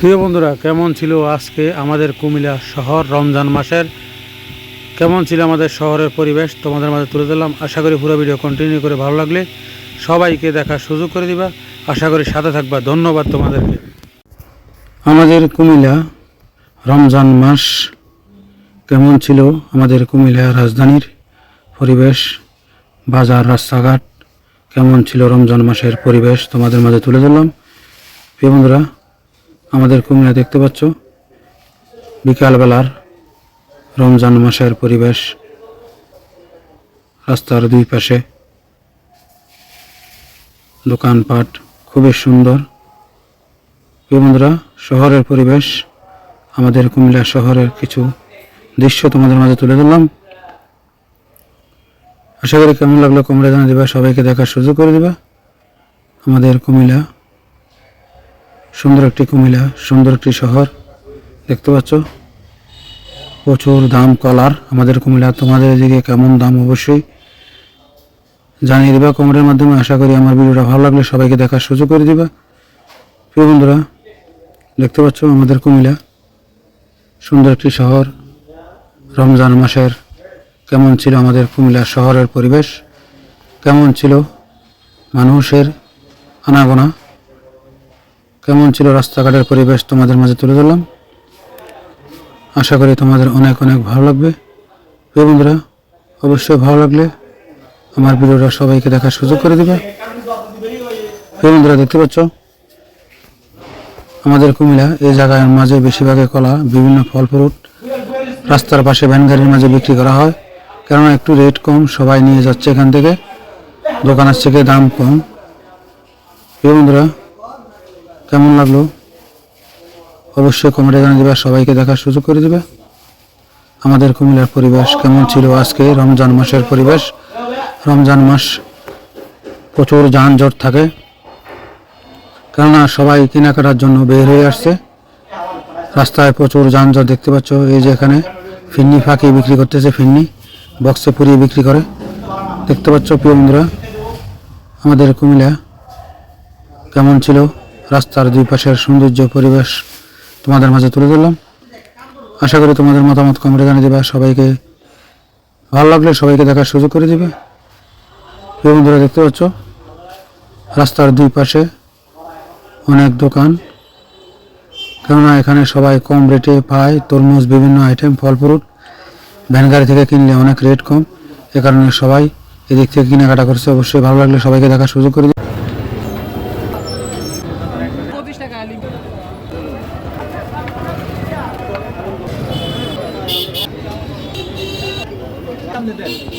প্রিয় বন্ধুরা, কেমন ছিল আজকে আমাদের কুমিল্লা শহর রমজান মাসের? কেমন ছিল আমাদের শহরের পরিবেশ? তোমাদের মাঝে তুলে দিলাম আশা করি পুরো ভিডিও কন্টিনিউ করে ভালো লাগলে সবাইকে দেখার সুযোগ করে দিবা। আশা করি সাথে থাকবা। ধন্যবাদ তোমাদেরকে। আমাদের কুমিল্লা রমজান মাস কেমন ছিল আমাদের কুমিল্লা রাজধানীর পরিবেশ? বাজার, রাস্তাঘাট কেমন ছিল রমজান মাসের পরিবেশ? তোমাদের মাঝে তুলে ধরলাম। প্রিয় বন্ধুরা আমাদের কুমিল্লা দেখতে পাচ্ছ? বিকালবেলার রমজান মাসের পরিবেশ রাস্তার দুই পাশে। দোকানপাট খুবই সুন্দর। বন্ধুরা, শহরের পরিবেশ, আমাদের কুমিল্লা শহরের কিছু দৃশ্য তোমাদের মাঝে তুলে ধরলাম। আশা করি কেমন লাগল কমরে জানা দিবা, সবাইকে দেখার সুযোগ করে দিবা। আমাদের কুমিল্লা সুন্দর একটি কুমিলা সুন্দর একটি শহর। দেখতে পাচ্ছ? প্রচুর দাম কলার আমাদের কুমিল্লা। তোমাদের এদিকে কেমন দাম? অবশ্যই জানিয়ে দিবা কমেন্টের মাধ্যমে। আশা করি আমার ভিডিওটা ভালো লাগলে সবাইকে দেখার সুযোগ করে দিবা। প্রিয় বন্ধুরা, দেখতে পাচ্ছ আমাদের কুমিলা সুন্দর একটি শহর। রমজান মাসের কেমন ছিল আমাদের কুমিল্লা শহরের পরিবেশ? কেমন ছিল মানুষের আনাগোনা? কেমন ছিল রাস্তাঘাটের পরিবেশ তোমাদের মাঝে তুলে ধরলাম? আশা করি তোমাদের অনেক অনেক ভালো লাগবে। প্রিয় বন্ধুরা, অবশ্যই ভালো লাগলে আমার ভিডিওটা সবাইকে দেখার সুযোগ করে দেবে। প্রিয় বন্ধুরা, দেখতে পাচ্ছ? আমাদের কুমিল্লা এই জায়গার মাঝে বেশিরভাগই কলা, বিভিন্ন ফল ফ্রুট রাস্তার পাশে ভ্যান গাড়ির মাঝে বিক্রি করা হয়। কেননা একটু রেট কম, সবাই নিয়ে যাচ্ছে এখান থেকে। দোকানের থেকে দাম কম। প্রিয় বন্ধুরা কেমন লাগল? অবশ্যই কমেন্টে জানিয়ে দেবে সবাইকে দেখার সুযোগ করে দেবে। আমাদের কুমিল্লার পরিবেশ কেমন ছিল আজকে? রমজান মাসের পরিবেশ। রমজান মাস প্রচুর যানজট থাকে। কেননা সবাই কেনাকাটার জন্য বের হয়ে আসছে। রাস্তায় প্রচুর যানজট দেখতে পাচ্ছ। এই যে এখানে ফিন্নি ফাঁকি বিক্রি করতেছে ফিন্নি। বক্সে পুরিয়ে বিক্রি করে। দেখতে পাচ্ছ প্রিয় বন্ধুরা, আমাদের কুমিল্লা কেমন ছিল? রাস্তার দুই পাশের সৌন্দর্য পরিবেশ তোমাদের মাঝে তুলে ধরলাম। আশা করি তোমাদের মতামত কমেন্টে জানিয়ে দেবে। সবাইকে ভালো লাগলে সবাইকে দেখার সুযোগ করে দেবে। প্রিয় বন্ধুরা, দেখতে পাচ্ছ? রাস্তার দুই পাশে অনেক দোকান। কেননা এখানে সবাই কম রেটে পায় তরমুজ, বিভিন্ন আইটেম ফল ফ্রুট ভ্যান গাড়ি থেকে কিনলে অনেক রেট কম। এ কারণে সবাই এদিক থেকে কেনাকাটা করছে। অবশ্যই ভালো লাগলে সবাইকে দেখার সুযোগ করে দিবে। দেন